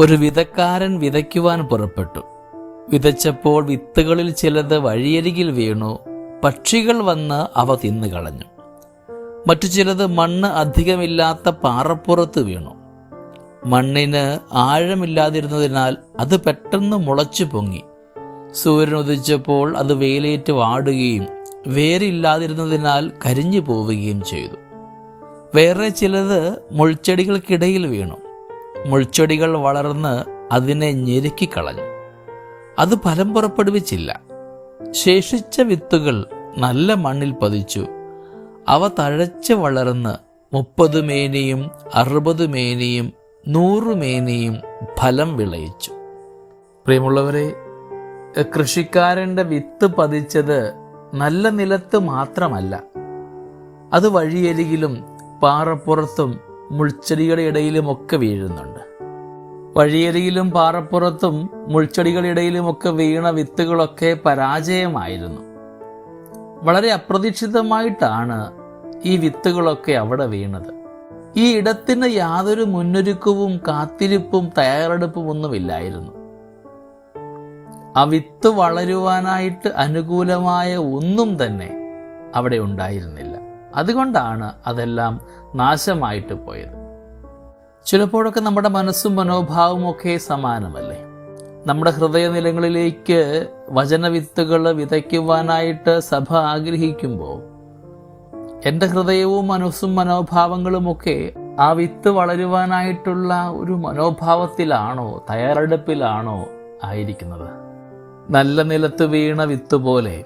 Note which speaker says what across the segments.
Speaker 1: ഒരു വിതക്കാരൻ വിതയ്ക്കുവാൻ പുറപ്പെട്ടു. വിതച്ചപ്പോൾ വിത്തുകളിൽ ചിലത് വഴിയരികിൽ വീണു. പക്ഷികൾ വന്ന് അവ തിന്നുകളഞ്ഞു മറ്റു ചിലത് മണ്ണ് അധികമില്ലാത്ത പാറപ്പുറത്ത് വീണു. മണ്ണിന് ആഴമില്ലാതിരുന്നതിനാൽ അത് പെട്ടെന്ന് മുളച്ചു പൊങ്ങി. സൂര്യൻ ഉദിച്ചപ്പോൾ അത് വെയിലേറ്റ് വാടുകയും വേരില്ലാതിരുന്നതിനാൽ കരിഞ്ഞു പോവുകയും ചെയ്തു. വേറെ ചിലത് മുൾച്ചെടികൾക്കിടയിൽ വീണു. മുൾച്ചെടികൾ വളർന്ന് അതിനെ ഞെരുക്കിക്കളഞ്ഞു. അത് ഫലം പുറപ്പെടുവിച്ചില്ല. ശേഷിച്ച വിത്തുകൾ നല്ല മണ്ണിൽ പതിച്ചു. അവ തഴച്ച് വളർന്ന് മുപ്പത് മേനിയും അറുപത് മേനിയും നൂറ് മേനിയും ഫലം വിളയിച്ചു. പ്രിയമുള്ളവരെ കൃഷിക്കാരന്റെ വിത്ത് പതിച്ചത് നല്ല നിലത്ത് മാത്രമല്ല. അത് വഴിയരികിലും പാറപ്പുറത്തും മുൾച്ചെടികളുടെ ഇടയിലുമൊക്കെ വീഴുന്നുണ്ട്. വഴിയരിയിലും പാറപ്പുറത്തും മുൾച്ചെടികളുടെ ഇടയിലുമൊക്കെ വീണ വിത്തുകളൊക്കെ പരാജയമായിരുന്നു. വളരെ അപ്രതീക്ഷിതമായിട്ടാണ് ഈ വിത്തുകളൊക്കെ അവിടെ വീണത്. ഈ ഇടത്തിന് യാതൊരു മുന്നൊരുക്കവും കാത്തിരിപ്പും തയ്യാറെടുപ്പും ഒന്നുമില്ലായിരുന്നു. ആ വിത്ത് വളരുവാനായിട്ട് അനുകൂലമായ ഒന്നും തന്നെ അവിടെ ഉണ്ടായിരുന്നില്ല. അതുകൊണ്ടാണ് അതെല്ലാം നാശമായിട്ട് പോയത്. ചിലപ്പോഴൊക്കെ നമ്മുടെ മനസ്സും മനോഭാവവും ഒക്കെ സമാനമല്ലേ? നമ്മുടെ ഹൃദയനിലങ്ങളിലേക്ക് വചനവിത്തുകൾ വിതയ്ക്കുവാനായിട്ട് സഭ ആഗ്രഹിക്കുമ്പോൾ എന്റെ ഹൃദയവും മനസ്സും മനോഭാവങ്ങളുമൊക്കെ ആ വിത്ത് വളരുവാനായിട്ടുള്ള ഒരു മനോഭാവത്തിലാണോ തയ്യാറെടുപ്പിലാണോ ആയിരിക്കുന്നത്? നല്ല നിലത്ത് വീണ വിത്ത് പോലെ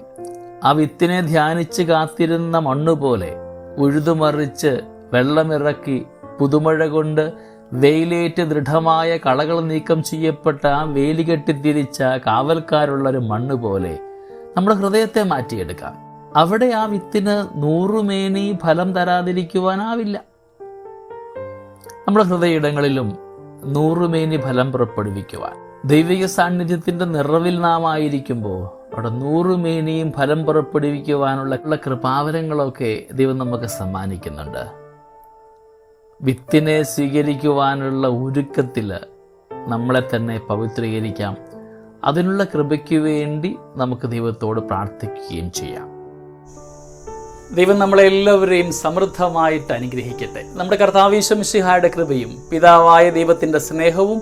Speaker 1: ആ വിത്തിനെ ധ്യാനിച്ച് കാത്തിരുന്ന മണ്ണുപോലെ ഉഴുതുമറിച്ച് വെള്ളമിറക്കി പുതുമഴ കൊണ്ട് വെയിലേറ്റ് ദൃഢമായ കളകൾ നീക്കം ചെയ്യപ്പെട്ട ആ വേലി കെട്ടിത്തിരിച്ച കാവൽക്കാരുള്ള ഒരു മണ്ണ് പോലെ നമ്മുടെ ഹൃദയത്തെ മാറ്റിയെടുക്കാം. അവിടെ ആ വിത്തിന് നൂറുമേനി ഫലം തരാതിരിക്കുവാനാവില്ല. നമ്മുടെ ഹൃദയയിടങ്ങളിലും നൂറുമേനി ഫലം പുറപ്പെടുവിക്കുവാൻ ദൈവിക സാന്നിധ്യത്തിന്റെ നിറവിൽ നാം ആയിരിക്കുമ്പോൾ അവിടെ നൂറുമേനിയും ഫലം പുറപ്പെടുവിക്കുവാനുള്ള കൃപാവരങ്ങളൊക്കെ ദൈവം നമുക്ക് സമ്മാനിക്കുന്നുണ്ട്. വിത്തിനെ സ്വീകരിക്കുവാനുള്ള ഒരുക്കത്തിൽ നമ്മളെ തന്നെ പവിത്രീകരിക്കാം. അതിനുള്ള കൃപയ്ക്ക് വേണ്ടി നമുക്ക് ദൈവത്തോട് പ്രാർത്ഥിക്കുകയും ചെയ്യാം. ദൈവം നമ്മളെല്ലാവരെയും സമൃദ്ധമായിട്ട് അനുഗ്രഹിക്കട്ടെ. നമ്മുടെ കർത്താവീശംഷിഹായുടെ കൃപയും പിതാവായ ദൈവത്തിന്റെ സ്നേഹവും